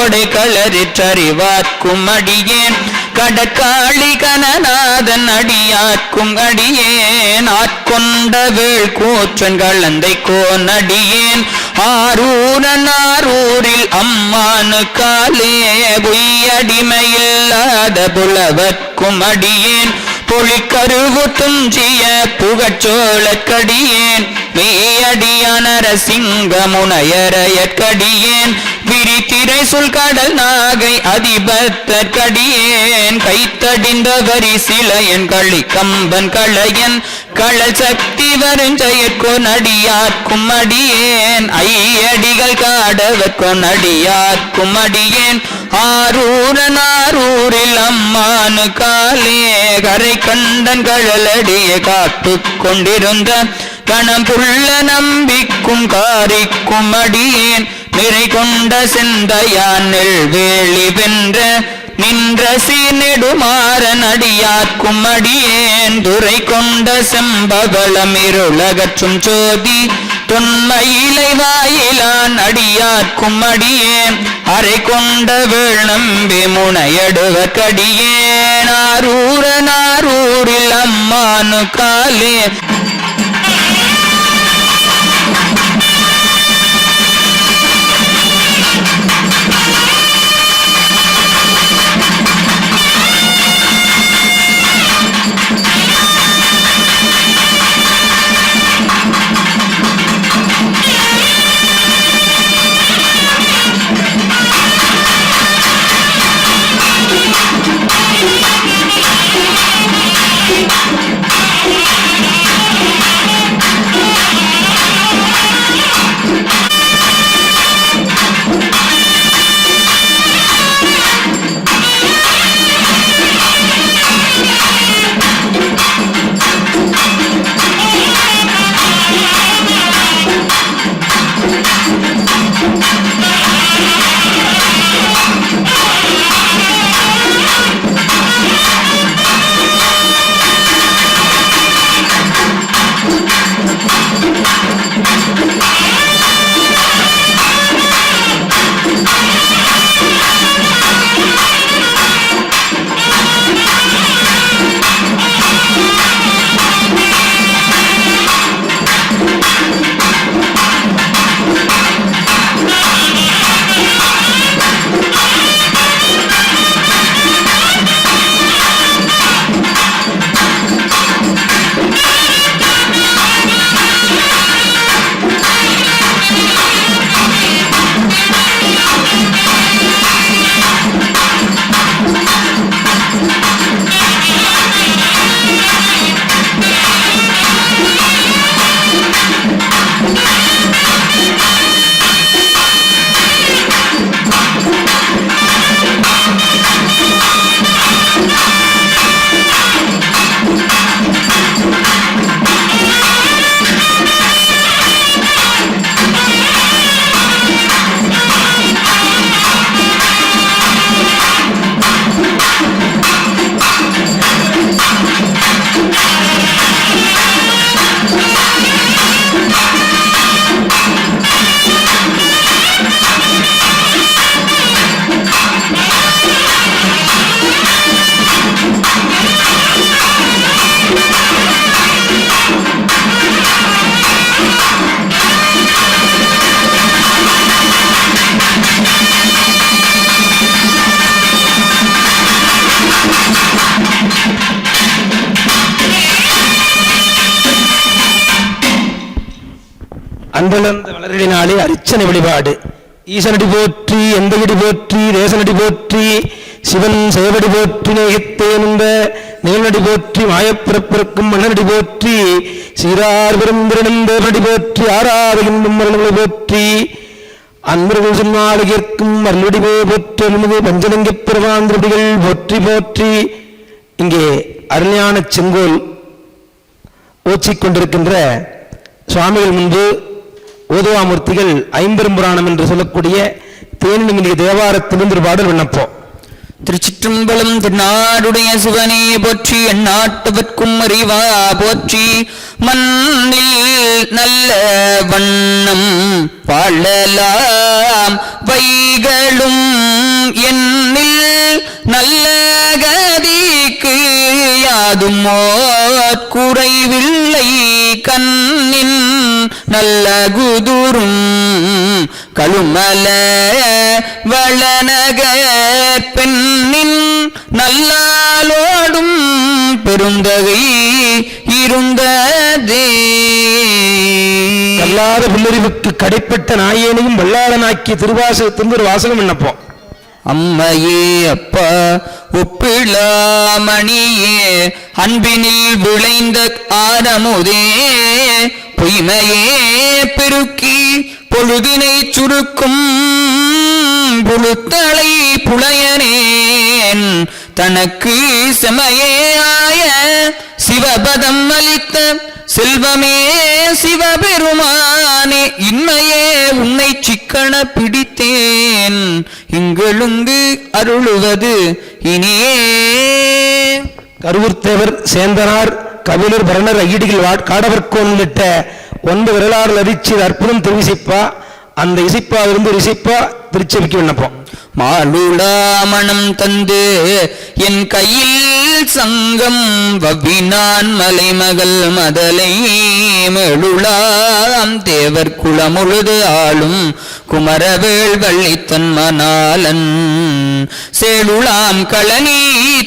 கோடை களறிற்றறிவார்க்கும் அடியேன். கடக்காளி கனநாதன் அடியார்க்கும் அடியேன். ஆட்கொண்ட வேள் கூற்றன் கலந்தை கோனடியேன் ஆரூரன் ஆரூரில் அம்மானு காலே பொய்யடிமையில்லாத புலவர்க்கும் அடியேன். பொழிக்கருவு துஞ்சிய புகச்சோழக்கடியேன். மெய்யடியான ரசிங்க முனையரையற்கடியேன் விரித்திரை சொல் கடல் நாகை அதிபத்தர் கடியேன் கைத்தடிந்த வரி சிலையன் களி கம்பன் களையன் களல் சக்தி வருஞ்செயற்கோ நடியார்க்கும் அடியேன் ஐயடிகள் காடவர்க்கோ நடியார்க்கும் அடியேன். ஆரூரன் ஆரூரில் அம்மானு காலே கரை கண்டன் கழலடியை காத்து கொண்டிருந்த கணம் புள்ள நம்பிக்கும் காரிக்கும் அடியேன். நிறை கொண்ட சிந்தையான் நெல்வேலி வென்ற நின்ற சீர்நெடுமாறன் நடியாக்கும் அடியேன் துறை கொண்ட செம்பகலம் இருளகற்றும் ஜோதி தொன்மையிலை வாயிலான் அடியாக்கும் அடியேன் அரை கொண்ட வேணம்பி முனையடுவ கடியேன். ஆரூர நாரூரில் அம்மானு காலே அந்தளந்த வளரினாலே அரிச்சனை வழிபாடு. ஈசனடி போற்றி எந்தகிடி போற்றி தேசனடி போற்றி சிவன் சேவடி போற்றி நேகித்தேன் இந்த நிகழ்நடி போற்றி மாயப்பிறப்பிறக்கும் மன்னனடி போற்றி சீரார் பெருந்திருநந்தடி போற்றி ஆறாவிலும் மரணங்களை போற்றி அன்பர்கள் சொன்னால் கேட்கும் அருளடிவே போற்றி அருள்மிகு பஞ்சலிங்க பிரவாந்திரடிகள் போற்றி போற்றி. இங்கே அருஞான செங்கோல் ஓச்சிக் கொண்டிருக்கின்ற சுவாமிகள் முன்பு ஓதுவாமூர்த்திகள் ஐம்பெரும்புராணம் என்று சொல்லக்கூடிய தேனிமிக தேவாரத்திலிருந்து ஒரு பாடல் விண்ணப்பம். திருச்சிற்றம்பலம் திருநாடுடைய சிவனே போற்றி எந்நாட்டவர்க்கும் அறிவா போற்றி மண்ணில் நல்ல வண்ணம் வாழலாம். வைகளும் என்னில் நல்ல ஓர் குறைவில்லை கண்ணின் நல்ல குதுரும் கழுமல வளநகர் பெண்ணின் நல்லாலோடும் பெருந்தகை இருந்ததே. கல்லாத புல்லறிவுக்கு கடைப்பட்ட நாயேனையும் வல்லாளனாக்கிய திருவாசகத்திலிருந்து ஒரு வாசகம் விண்ணப்பம் அம்மையே அப்பா ஒப்பிழாமணியே அன்பினில் விளைந்த ஆரமுதே பொய்மையே பெருக்கி பொழுதினை சுருக்கும் புழுத்தலை புலையனேன். தனக்கு செமையே ஆய சிவபதம் அளித்த செல்வமே சிவபெருமானே இன்மையே உன்னை சிக்கன பிடித்தேன். இங்கெழுந்து அருளுவது இனியே கருவூர்த்தேவர் சேந்தனார் கபிலர் பரணர் ஐயடிகள் வா- காடவர்கோன் உள்ளிட்ட ஒன்பது வரலாறு அறிச்சி அற்புதம் தெரிவிசிப்பா அந்த இசைப்பா இருந்து இசைப்பா திருச்செவிக்கு விண்ணப்பம். மாலுடாமணம் தந்து என் கையில் சங்கம் வவ்வினான் மலைமகள் மதலை மெழுளாம் தேவர் குளமுழுது ஆளும் குமரவேள் வள்ளித்தன் மணாலன். சேலுளாம் களனி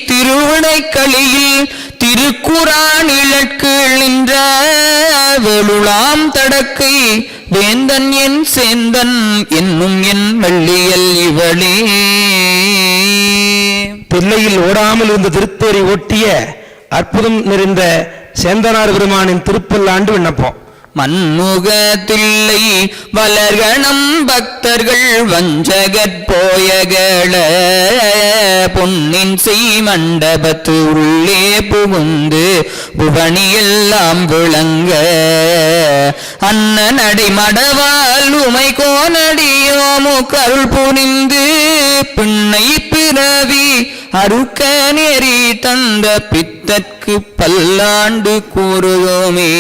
திருவிடை களியில் திருக்குறான் இழற்கீழ் நின்ற வெளுளாம் தடக்கை வேந்தன் என் சேந்தன் என்னும் என் வள்ளியல் இவளே பிள்ளையில் ஓடாமல் இருந்த திருத்தேரை ஓட்டிய அற்புதம் நிறைந்த சேந்தனார் பெருமானின் திருப்பல்லாண்டு விண்ணப்பம். மன்முகத்தில்லை வளர்கணம் பக்தர்கள் வஞ்சகற் போயகள பொன்னின் செய் மண்டபத்து உள்ளே புகுந்து புவனியெல்லாம் விளங்க. அண்ணன் அடை மடவால் உமை கோனடியோமு கருள் புனிந்து பின்னை பிறவி அருக்க நெறி தந்த பித்தற்கு பல்லாண்டு கூறுவோமே.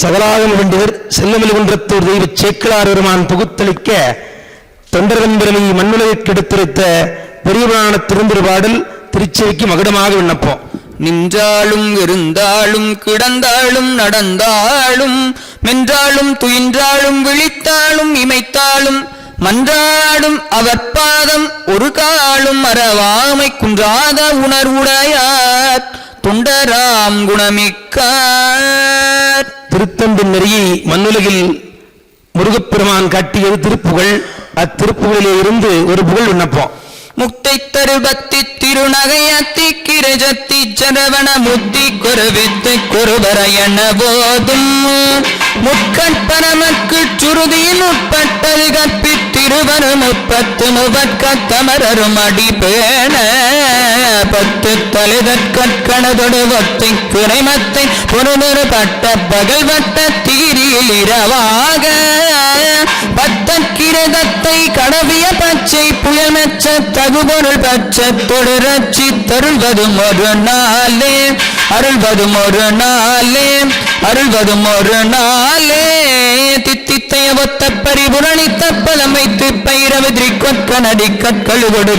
சகலாகம பண்டிதர் செல்லமலிகுன்றத்தூர் தெய்வ சேக்கிழார் பெருமான் புகுத்தளிக்க தொண்டரம்பரமை மண்ணுலகிற்கு எடுத்துரைத்த பெரிய புராண திருந்திருபாடல் திருச்செவிக்கு மகுடமாக விண்ணப்பம். நின்றாலும் இருந்தாலும் கிடந்தாலும் நடந்தாலும் மென்றாலும் துயின்றாலும் விழித்தாலும் இமைத்தாலும் மன்றாடும் அவர் பாதம் ஒரு காலும் மறவாமை குன்றாத உணர்வுடையார். தொண்டராம் குணமிக்கார். திருத்தம்பின் நெறியை மண்ணுலகில் முருகப்பெருமான் காட்டியது திருப்புகழ். அத்திருப்புகளிலே இருந்து ஒரு புகழ் விண்ணப்பம். முக்தை தரு பக்தி திருநகையத்தி கிரஜத்தி ஜரவண முத்தி குருவித்து குருவரையன போதும். முற்கற்பரமக்கு சுருதியில் உட்பட்டது கற்பித்திருவரு முப்பத்து முவற்க தமரரும் அடி பத்து தலைதற்கணதொடு ஒத்தை குறைமத்தை பொருளொரு பட்ட பகல் வட்ட தீரியில் இரவாக. பத்தக்கிரதத்தை கடவிய பச்சை புயமச்ச தகுபொருள் பச்ச தொடரச்சி தருள்வதும் ஒரு நாளே. அருள்வதும் ஒரு நாளே அருள்வதும் ஒரு நாளே தித்தித்தைய ஒத்த பரிபுரணித்த பலம் வைத்து பைரவு திரிக்கொற்கனடி கற்கழுகொடு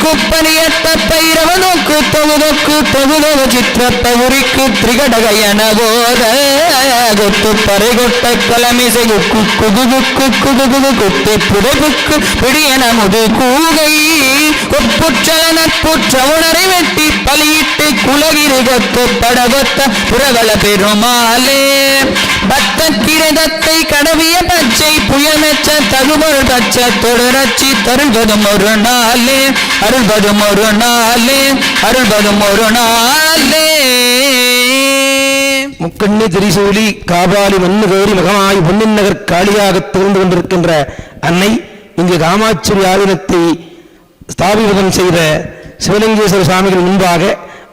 கழுதாட திக்குப்பனியத்த பைரவ நோக்கு தொகுதொக்கு தொகுதொகு சித்திர பகுரிக்கு திரிகடகையன போத கொத்து பறை கொட்ட கலமிசை குக்கு குகு குக்கு குகு குகு குத்து புடைபுக்கு பிடியன முது கூகை கொப்புற்றலன புற்ற உணரை வெட்டி பலியிட்டு குலகிரி கொத்து படகொத்த புறவள பெருமாளே பக்த கிரதத்தை கடவிய பச்சை புயமெச்ச தகுபொருள் பச்ச தொடரச்சி தருள்வதும் ஒரு நாளே அருள்வதும் ஒரு நாளே அருள்வதும் ஒரு நாளே. முக்கண்ணி திரிசூலி காபாலி மண்ணு கோரி மகமாய் பொன்னின் நகர் காளியாக திகழ்ந்து கொண்டிருக்கின்ற அன்னை இங்கு காமாட்சி ஆதீனத்தை ஸ்தாபிதம் செய்த சிவலிங்கேஸ்வர சுவாமிகள் முன்பாக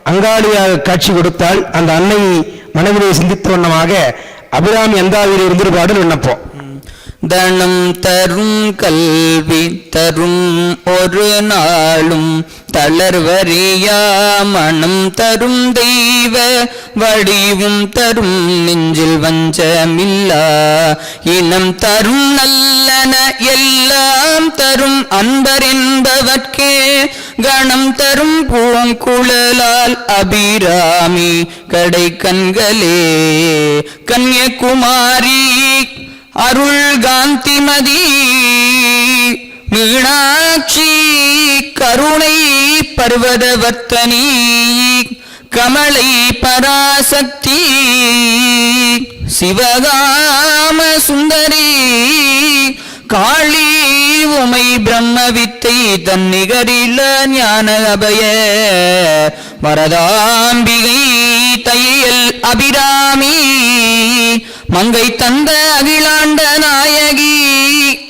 அங்காளியாக காட்சி கொடுத்தால் அந்த அன்னையை மனதிலே சிந்தித்த வண்ணமாக அபிராமி எந்த இருந்திருப்பாடு விண்ணப்பம். தனம் தரும் கல்வி தரும் ஒரு நாளும் தளர்வறியா மனம் தரும் தெய்வ வடிவும் தரும் நெஞ்சில் வஞ்சமில்லா. இனம் தரும் நல்லன எல்லாம் தரும் அன்பர் என்பவர்க்கே. கணம் தரும் பூங்குழலால் அபிராமி கடை கண்களே. கன்யகுமாரி அருள் காந்திமதி மீனாட்சி கருணை பர்வதவர்த்தனி கமலை பராசக்தி சிவகாம சுந்தரி காளி உமை பிரம்ம வித்தை தன்னிகரில ஞான அபய வரதாம்பிகை தையல் அபிராமி மங்கை தந்த அகிலாண்ட நாயகி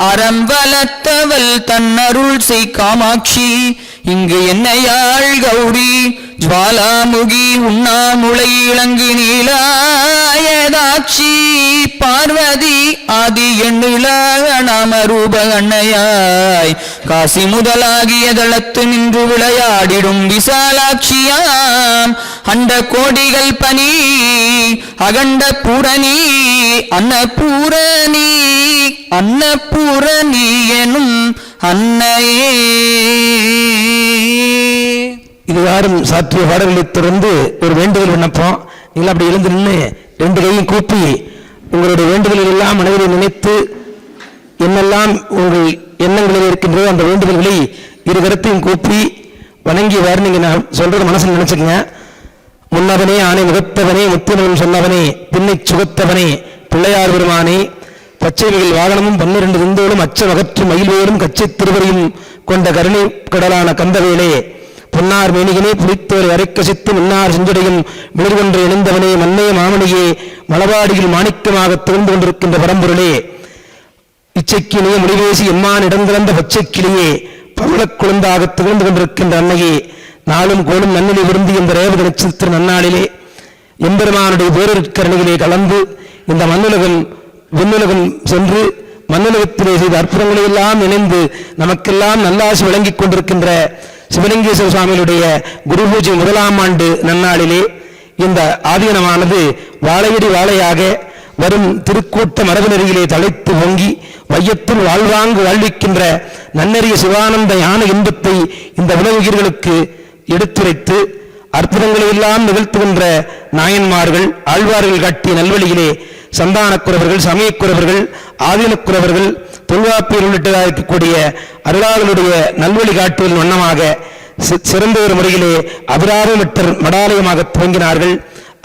அறம் வளர்த்தவள் தன்னருள் செய் காமாட்சி இங்கு என்னையாள் கௌரி ஜுவாலாமுகி உண்ணாமுளை இளங்கு நீலாயதாட்சி பார்வதி ஆதி எண்ணிலாக நாம ரூப அன்னையாய் காசி முதலாகிய தளத்து நின்று விளையாடிடும் விசாலாட்சியாம் அண்ட கோடிகள் பனி அகண்ட பூரணி அன்னபூரணி அன்னபூரணி எனும் அன்னையே எல்லாரும் சாற்றிய பாடல்களை தொடர்ந்து ஒரு வேண்டுதல் விண்ணப்பம். நீங்கள் அப்படி எழுந்து நின்று ரெண்டு கையும் கூப்பி உங்களுடைய வேண்டுதல்கள் எல்லாம் மனதில் நினைத்து என்னெல்லாம் உங்கள் எண்ணங்களில் இருக்கின்றதோ அந்த வேண்டுதல்களை இரு கருத்தையும் கூப்பி வணங்கியவாறு நீங்கள் நான் சொல்கிறது மனசில் நினச்சிக்கங்க. முன்னவனே ஆணை முகத்தவனே முத்தினவன் சொன்னவனே பின்னை சுகத்தவனே பிள்ளையார் பெருமானே பச்சைமிகள் வாகனமும் பன்னிரண்டு விந்தோளும் அச்சம் அகற்றும் மயில்வேலும் கச்சை திருவரையும் கொண்ட கருணை கடலான கந்தவேலே பொன்னார் மேனிகனே புலித்தோர் அரைக்கசித்து மன்னார் செஞ்சடையும் மிளர்கொன்று எழுந்தவனே மன்னைய மாமணியே மலபாடியில் மாணிக்கமாக திகழ்ந்து கொண்டிருக்கின்ற பரம்பொருளே. இச்சைக்கினிய முடிவேசி எம்மான் இடந்திறந்த பச்சைக்கிளியே பவளக் குழந்தாக திகழ்ந்து கொண்டிருக்கின்ற அன்னையே. நாளும் கோலும் நன்னிலை விரும்பி இந்த ரேவதி நட்சத்திர நன்னாளிலே எம்பெருமானுடைய பேரற்கரணிகளே கலந்து இந்த மண்ணுலகம் விண்ணுலகம் சென்று மண்ணுலகத்திலே செய்த அற்புதங்களை எல்லாம் இணைந்து நமக்கெல்லாம் நல்லாசி வழங்கிக் கொண்டிருக்கின்ற சிவலிங்கேஸ்வர சுவாமிகளுடைய குரு பூஜை முதலாம் ஆண்டு நன்னாளிலே இந்த ஆதீனமானது வாழையடி வாழையாக வரும் திருக்கூட்ட மரபு நெறியிலே தலைத்து பொங்கி வையத்தில் வாழ்வாங்கு வாழ்விக்கின்ற நன்னறிய சிவானந்த ஞான இன்பத்தை இந்த உலகுயிர்களுக்கு எடுத்துரைத்து அற்புதங்களை எல்லாம் நிகழ்த்துகின்ற நாயன்மார்கள் ஆழ்வார்கள் காட்டிய நல்வழியிலே சந்தானக்குறவர்கள் சமயக்குறவர்கள் ஆதீனக்குறவர்கள் தொல்காப்பியர் உள்ளிட்டதாக இருக்கக்கூடிய அருளாளர்களுடைய நல்வழி காட்டுவதன் வண்ணமாக சிறந்த ஒரு முறையிலே அபிராம விட்டர் மடாலயமாக துவங்கினார்கள்.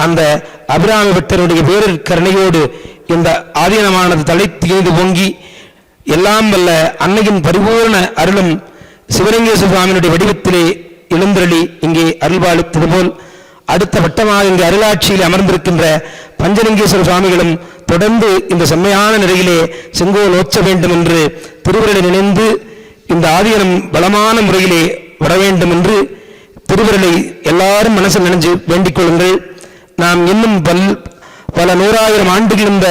அந்த அபிராம விட்டருடைய வேறொரு கருணையோடு இந்த ஆதீனமானது தலைத்து எழுந்து பொங்கி எல்லாம் வல்ல அன்னையின் பரிபூர்ண அருளும் சிவலிங்கேஸ்வர சுவாமியினுடைய வடிவத்திலே எழுந்தருளி இங்கே அருள்பாலித்தது போல் அடுத்த வட்டமாக இங்கு அருளாட்சியில் அமர்ந்திருக்கின்ற பஞ்சலிங்கேஸ்வர சுவாமிகளும் தொடர்ந்து இந்த செம்மையான நிலையிலே செங்கோல் ஓச்ச வேண்டும் என்று திருவருளை நினைந்து இந்த ஆதீனம் பலமான முறையிலே வர வேண்டும் என்று திருவருளை எல்லாரும் மனசில் நினைஞ்சு வேண்டிக் கொள்ளுங்கள். நாம் இன்னும் பல் பல நூறாயிரம் ஆண்டுகள் இந்த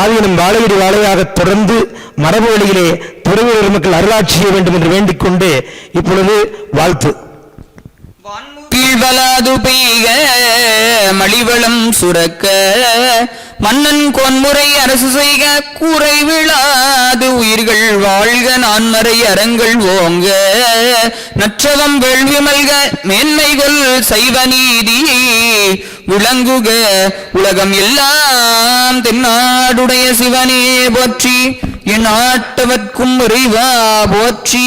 ஆதீனம் வாழையடி வாழையாக தொடர்ந்து மரபு வழியிலே துறவியர் மக்கள் அருளாட்சி செய்ய வேண்டும் என்று வேண்டிக் கொண்டு இப்பொழுது வாழ்த்து. கீழ்வலாது பெய்க மலிவளம் சுரக்க. மன்னன் கொன்முறை அரசு செய்க கூரை விழாது உயிர்கள் வாழ்க நான்மறை அறங்கள் ஓங்க. நற்றவம் வேள்வி மல்க மேன்மைகள் சைவ நீதி. விளங்குக உலகம் எல்லாம் தென்னாடுடைய சிவனே போற்றி என் ஆட்டவர்க்கும் இறைவா போற்றி.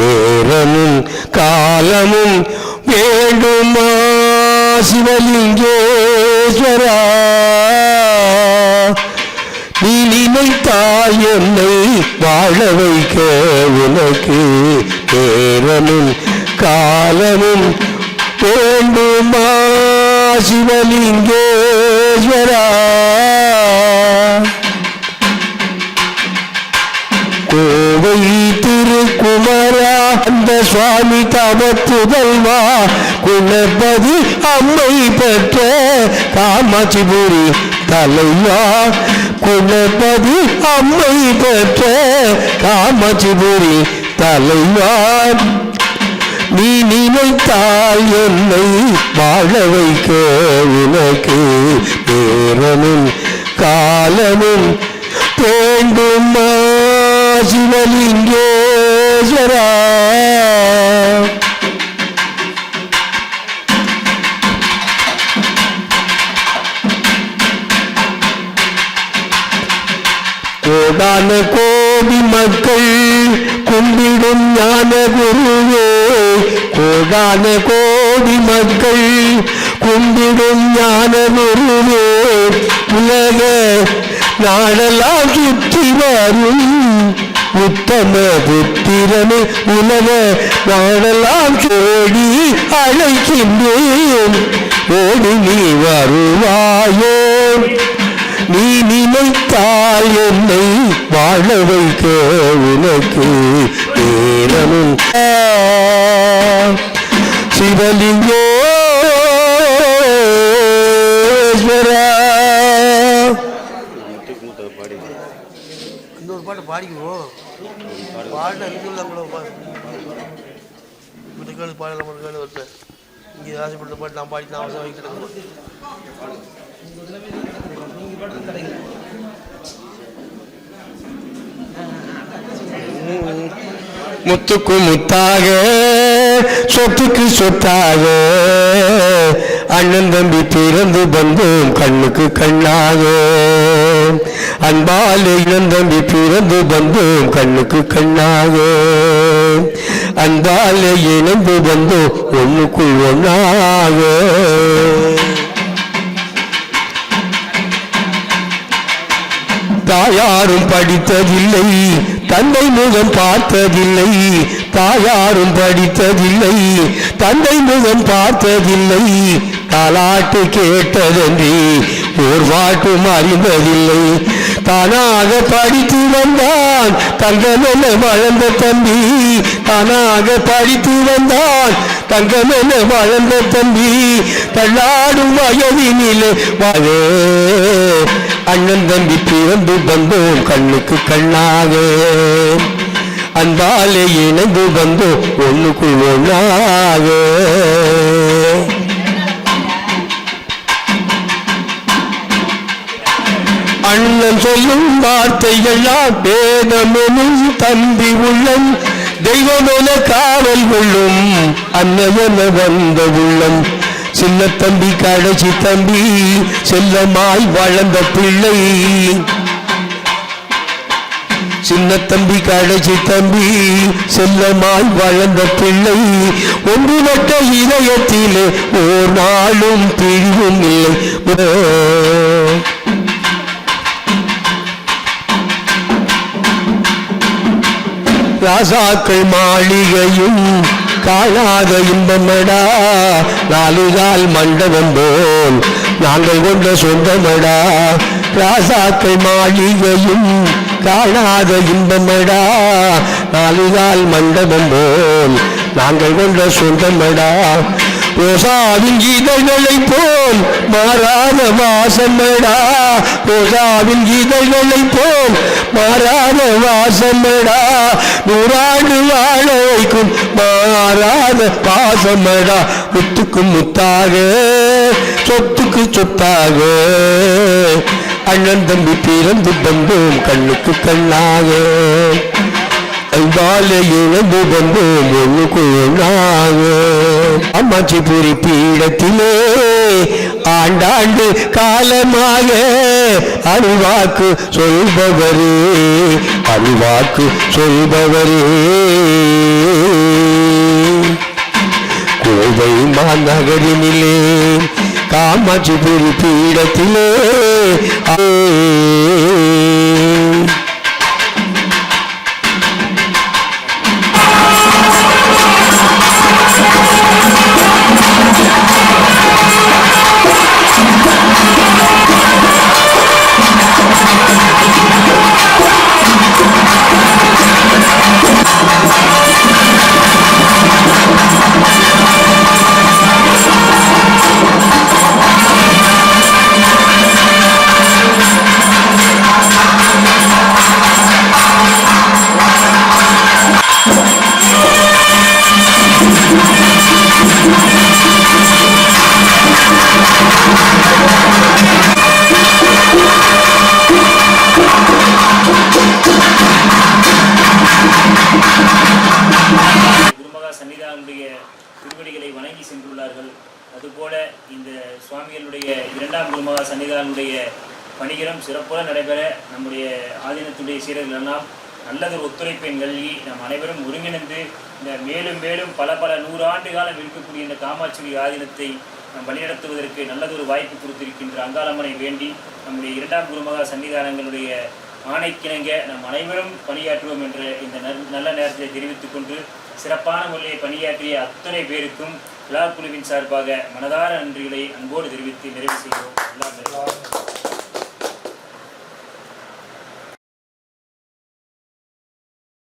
நேரமும் காலமும் வேண்டுமா சிவலிங்கேஸ்வரா நீ நினைத்தாய் என்னை வாழ வைக்க உனக்கு நேரமும் காலமும் வேண்டுமா சிவலிங்கேஸ்வரா அந்த சுவாமி தமத்துதல்வா குணபதி அம்மை பெற்ற காமாட்சிபுரி தலைவா குணபதி அம்மை பெற்ற காமாட்சிபுரி தலைவா. நீ நினைத்தால் என்னை வாழ வைக்க உனக்கு பேரனும் காலமும் வேண்டுமா சிவலிங்கேஸ்வரா. கோடான கோடி மக்கள் கும்பிடும் ஞான குருவே கோடான கோடி மக்கள் கும்பிடும் ஞான குருவே உலக நாடெல்லாம் சுற்றி வரும். உத்தம புத்திரனே உலக நாடெல்லாம் கோடி அழைக்கின்றேன். ஓடி நீ வருவாயோ. நீ நினைத்தால் என்னை வாழ வைக்க உனக்கு நேரமும் சிவலிங்கேஸ்வரா இன்னொரு பாட்டு பாடிக்குவோம் பாட்டு அனுப்பிடலாம் கூட பாடு. முட்டுக்கால் பாடலாம் முட்டுக்கால் இங்கே ஆசைப்பட்ட பாட்டு நான் பாடி நான் அவசரம் கிடைக்கல முத்துக்கு முத்தாக சொத்துக்கு சொத்தாக அண்ணன் தம்பி பிறந்து வந்தோம் கண்ணுக்கு கண்ணாக. அன்பால் இளம் தம்பி பிறந்து வந்தோம் கண்ணுக்கு கண்ணாக. அன்பால் இணைந்து வந்தோம் ஒண்ணுக்குள் ஒன்றாக தாயாரும் படித்ததில்லை தந்தை முகம் பார்த்ததில்லை தாயாரும் படித்ததில்லை தந்தை முகம் பார்த்ததில்லை. தாலாட்டு கேட்டதன்றி ஓர் வாட்டும் அறிந்ததில்லை. தானாக படித்து வந்தான் தங்கமென வளர்ந்த தம்பி. தானாக படித்து வந்தான் தங்கமென வளர்ந்த தம்பி. தள்ளாடும் வயதினிலே வாழே. அண்ணன் தம்பி பிறந்து வந்தோம் கண்ணுக்கு கண்ணாக அந்தாலே இணைந்து வந்தோம் ஒண்ணுக்குள் ஒன்றாக அண்ணன் சொல்லும் வார்த்தைகள்லாம் வேதமெனும் தம்பி உள்ளம் தெய்வமென காவல் கொள்ளும் அன்னையென வந்த உள்ளம். சின்ன தம்பி கடைசி தம்பி செல்லமாய் வளர்ந்த பிள்ளை. சின்ன தம்பி கடைசி தம்பி செல்லமாய் வளர்ந்த பிள்ளை. ஒன்றுபட்ட இதயத்திலே ஓர் நாளும் பிரிவும் இல்லை. ராசாக்கள் மாளிகையும் காணாத இன்பமடா. நாலுகால் மண்டபம் போல் நாங்கள் கொண்ட சொந்தமடா. ராசாக்கள் மாளிகையும் காணாத இன்பமடா. நாலுகால் மண்டபம் போல் நாங்கள் கொண்ட சொந்தமடா. ரோசாவின் கீதைகளைப் போல் மாறாத வாசமடா. ரோசாவின் கீதைகளைப் போல் மாறாத வாசமடா. நூறாண்டு வாழ வைக்கும் மாறாத பாசமடா. முத்துக்கும் முத்தாக சொத்துக்கு சொத்தாக. அண்ணன் தம்பி பிறந்து வந்தோம் கண்ணுக்கு கண்ணாக. அன்பாலே இழந்து வந்தோம் ஒண்ணுக்கு ஒண்ணாக அம்மாச்சிபுரி பீடத்திலே ஆண்டாண்டு காலமாக அருவாக்கு சொல்பவரே அருவாக்கு சொல்பவரே. கோவை மாநகரினிலே காமாட்சிபுரி பீடத்திலே பணிகளும் சிறப்புற நடைபெற நம்முடைய ஆதீனத்துடைய சீரர்கள் எல்லாம் நல்லதொரு ஒத்துழைப்பை நல்கி நாம் அனைவரும் ஒருங்கிணைந்து இந்த மேலும் மேலும் பல பல நூறு ஆண்டு காலம் இருக்கக்கூடிய இந்த காமாட்சி ஆதீனத்தை நாம் வழிநடத்துவதற்கு நல்லதொரு வாய்ப்பு கொடுத்திருக்கின்ற அங்காளம்மனை வேண்டி நம்முடைய இரண்டாம் குருமகா சன்னிதானங்களுடைய ஆணைக்கிணங்க நாம் அனைவரும் பணியாற்றுவோம் என்ற இந்த நல்- நல்ல நேரத்தை தெரிவித்துக் கொண்டு சிறப்பான முறையை பணியாற்றிய அத்தனை பேருக்கும் விழா குழுவின் சார்பாக மனதார நன்றிகளை அன்போடு தெரிவித்து நிறைவு செய்கிறோம். எல்லாம்